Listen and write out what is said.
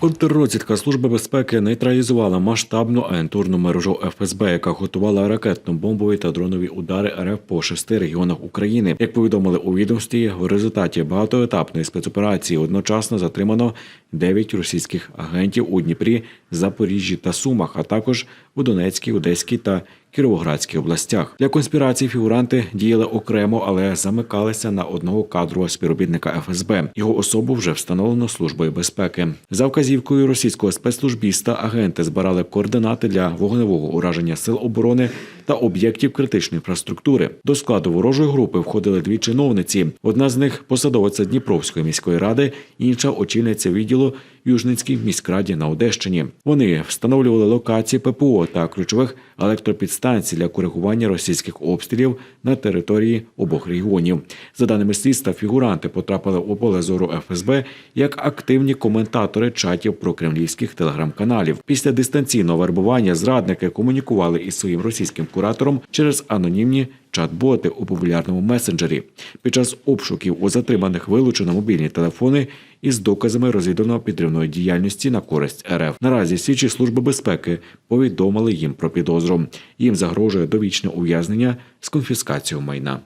Контррозвідка Служби безпеки нейтралізувала масштабну агентурну мережу ФСБ, яка готувала ракетно-бомбові та дронові удари РФ по шести регіонах України. Як повідомили у відомстві, в результаті багатоетапної спецоперації одночасно затримано 9 російських агентів у Дніпрі, Запоріжжі та Сумах, а також у Донецькій, Одеській та Кіровоградській областях. Для конспірації фігуранти діяли окремо, але замикалися на одного кадрового співробітника ФСБ. Його особу вже встановлено службою безпеки. За вказівкою російського спецслужбіста агенти збирали координати для вогневого ураження сил оборони та об'єктів критичної інфраструктури. До складу ворожої групи входили дві чиновниці. Одна з них посадовиця Дніпровської міської ради, інша очільниця відділу Южницькій міськраді на Одещині. Вони встановлювали локації ППО та ключових електропідстанцій для коригування російських обстрілів на території обох регіонів. За даними слідства, фігуранти потрапили у поле зору ФСБ як активні коментатори чатів про кремлівських телеграм-каналів. Після дистанційного вербування зрадники комунікували із своїм російським куратором через анонімні чат-боти у популярному месенджері. Під час обшуків у затриманих вилучено мобільні телефони із доказами розвідувано підривної діяльності на користь РФ. Наразі слідчі служби безпеки повідомили їм про підозру. Їм загрожує довічне ув'язнення з конфіскацією майна.